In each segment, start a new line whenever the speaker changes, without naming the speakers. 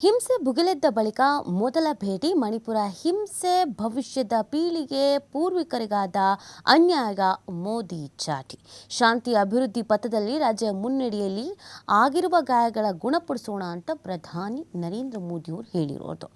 ಹಿಂಸೆ ಭುಗಿಲೆದ್ದ ಬಳಿಕ ಮೊದಲ ಭೇಟಿ ಮಣಿಪುರ ಹಿಂಸೆ ಭವಿಷ್ಯದ ಪೀಳಿಗೆ ಪೂರ್ವಿಕರಿಗಾದ ಅನ್ಯಾಯ ಮೋದಿ ಚಾಟಿ. ಶಾಂತಿ ಅಭಿವೃದ್ಧಿ ಪಥದಲ್ಲಿ ರಾಜ್ಯ ಮುನ್ನಡೆಯಲ್ಲಿ ಆಗಿರುವ ಗಾಯಗಳ ಗುಣಪಡಿಸೋಣ ಅಂತ ಪ್ರಧಾನಿ ನರೇಂದ್ರ ಮೋದಿಯವರು ಹೇಳಿರೋದು.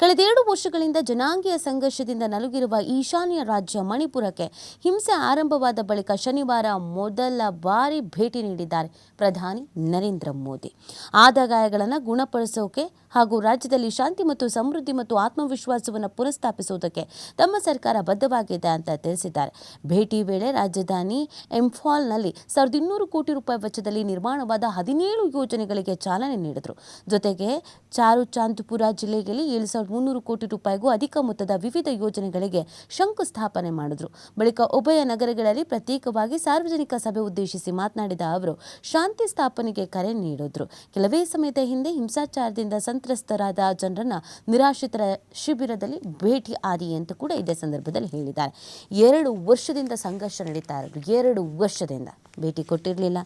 ಕಳೆದೆರಡು ವರ್ಷಗಳಿಂದ ಜನಾಂಗೀಯ ಸಂಘರ್ಷದಿಂದ ನಲುಗಿರುವ ಈಶಾನ್ಯ ರಾಜ್ಯ ಮಣಿಪುರಕ್ಕೆ ಹಿಂಸೆ ಆರಂಭವಾದ ಬಳಿಕ ಶನಿವಾರ ಮೊದಲ ಬಾರಿ ಭೇಟಿ ನೀಡಿದ್ದಾರೆ ಪ್ರಧಾನಿ ನರೇಂದ್ರ ಮೋದಿ. ಆದ ಗಾಯಗಳನ್ನು ಗುಣಪಡಿಸೋಕೆ ಹಾಗೂ ರಾಜ್ಯದಲ್ಲಿ ಶಾಂತಿ ಮತ್ತು ಸಮೃದ್ಧಿ ಮತ್ತು ಆತ್ಮವಿಶ್ವಾಸವನ್ನು ಪುನಃಸ್ಥಾಪಿಸುವುದಕ್ಕೆ ತಮ್ಮ ಸರ್ಕಾರ ಬದ್ಧವಾಗಿದೆ ಅಂತ ತಿಳಿಸಿದ್ದಾರೆ. ಭೇಟಿ ವೇಳೆ ರಾಜಧಾನಿ ಎಂಫಾಲ್ನಲ್ಲಿ ಸಾವಿರದ ಇನ್ನೂರು ಕೋಟಿ ರೂಪಾಯಿ ವೆಚ್ಚದಲ್ಲಿ ನಿರ್ಮಾಣವಾದ ಹದಿನೇಳು ಯೋಜನೆಗಳಿಗೆ ಚಾಲನೆ ನೀಡಿದರು. ಜೊತೆಗೆ ಚಾರು ಚಾಂದ್ಪುರ ಜಿಲ್ಲೆಯಲ್ಲಿ ಏಳು ಸಾವಿರದ ಮುನ್ನೂರು ಕೋಟಿ ರೂಪಾಯಿಗೂ ಅಧಿಕ ಮೊತ್ತದ ವಿವಿಧ ಯೋಜನೆಗಳಿಗೆ ಶಂಕುಸ್ಥಾಪನೆ ಮಾಡಿದರು. ಬಳಿಕ ಉಭಯ ನಗರಗಳಲ್ಲಿ ಪ್ರತ್ಯೇಕವಾಗಿ ಸಾರ್ವಜನಿಕ ಸಭೆ ಉದ್ದೇಶಿಸಿ ಮಾತನಾಡಿದ ಅವರು, ಶಾಂತಿ ಸ್ಥಾಪನೆಗೆ ಕರೆ ನೀಡಿದ್ರು. ಕೆಲವೇ ಸಮಯದ ಹಿಂದೆ ಹಿಂಸಾಚಾರದಿಂದ ಸಂತ್ರಸ್ತರಾದ ಜನರನ್ನು ನಿರಾಶ್ರಿತರ ಶಿಬಿರದಲ್ಲಿ ಭೇಟಿ ಆದಿ ಅಂತ ಕೂಡ ಇದೇ ಸಂದರ್ಭದಲ್ಲಿ ಹೇಳಿದ್ದಾರೆ. ಎರಡು ವರ್ಷದಿಂದ ಸಂಘರ್ಷ ನಡೀತಾ ಇರೋದು. ಎರಡು ವರ್ಷದಿಂದ ಭೇಟಿ ಕೊಟ್ಟಿರಲಿಲ್ಲ.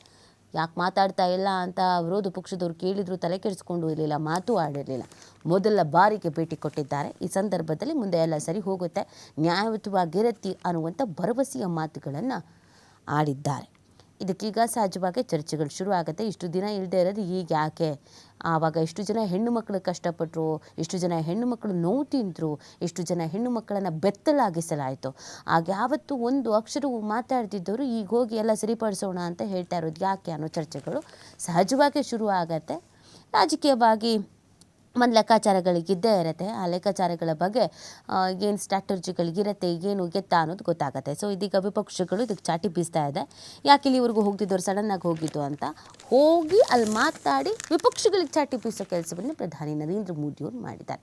ಯಾಕೆ ಮಾತಾಡ್ತಾ ಇಲ್ಲ ಅಂತ ವಿರೋಧ ಪಕ್ಷದವರು ಕೇಳಿದ್ರು, ತಲೆ ಕೆಡಿಸ್ಕೊಂಡು ಇರಲಿಲ್ಲ, ಮಾತು ಆಡಿರಲಿಲ್ಲ. ಮೊದಲ ಬಾರಿಗೆ ಭೇಟಿ ಕೊಟ್ಟಿದ್ದಾರೆ. ಈ ಸಂದರ್ಭದಲ್ಲಿ ಮುಂದೆ ಎಲ್ಲ ಸರಿ ಹೋಗುತ್ತೆ. ನ್ಯಾಯಯುತವಾಗಿರತ್ತಿ ಅನ್ನುವಂಥ ಭರವಸೆಯ ಮಾತುಗಳನ್ನು ಆಡಿದ್ದಾರೆ. ಇದಕ್ಕೀಗ ಸಹಜವಾಗಿ ಚರ್ಚೆಗಳು ಶುರು ಆಗುತ್ತೆ ಇಷ್ಟು ದಿನ ಇಲ್ಲದೆ ಇರೋದು ಈಗ ಯಾಕೆ? ಆವಾಗ ಎಷ್ಟು ಜನ ಹೆಣ್ಣು ಮಕ್ಕಳು ಕಷ್ಟಪಟ್ಟರು ಇಷ್ಟು ಜನ ಹೆಣ್ಣು ಮಕ್ಕಳು ನೋವು ತಿಂದರು, ಇಷ್ಟು ಜನ ಹೆಣ್ಣು ಮಕ್ಕಳನ್ನು ಬೆತ್ತಲಾಗಿಸಲಾಯಿತು. ಆಗ ಯಾವತ್ತು ಒಂದು ಅಕ್ಷರವು ಮಾತಾಡ್ತಿದ್ದವರು, ಈಗ ಹೋಗಿ ಎಲ್ಲ ಸರಿಪಡಿಸೋಣ ಅಂತ ಹೇಳ್ತಾ ಇರೋದು ಯಾಕೆ ಅನ್ನೋ ಚರ್ಚೆಗಳು ಸಹಜವಾಗಿ ಶುರು ಆಗತ್ತೆ ರಾಜಕೀಯವಾಗಿ ಒಂದು ಲೆಕ್ಕಾಚಾರಗಳಿಗಿದ್ದೇ ಇರುತ್ತೆ. ಆ ಲೆಕ್ಕಾಚಾರಗಳ ಬಗ್ಗೆ ಏನು ಸ್ಟ್ರಾಟಜಿಗಳಿಗಿರುತ್ತೆ ಏನು ಗೆತ್ತ ಅನ್ನೋದು ಗೊತ್ತಾಗುತ್ತೆ. ಸೊ ಇದೀಗ ವಿಪಕ್ಷಗಳು ಇದಕ್ಕೆ ಚಾಟಿ ಬೀಸ್ತಾ ಇದೆ. ಯಾಕೆ ಇಲ್ಲಿವರೆಗೂ ಹೋಗ್ತಿದ್ದವ್ರು ಸಡನ್ನಾಗಿ ಹೋಗಿದ್ದು ಅಂತ? ಹೋಗಿ ಅಲ್ಲಿ ಮಾತಾಡಿ ವಿಪಕ್ಷಗಳಿಗೆ ಚಾಟಿ ಬೀಸೋ ಕೆಲಸವನ್ನು ಪ್ರಧಾನಿ ನರೇಂದ್ರ ಮೋದಿಯವರು ಮಾಡಿದ್ದಾರೆ.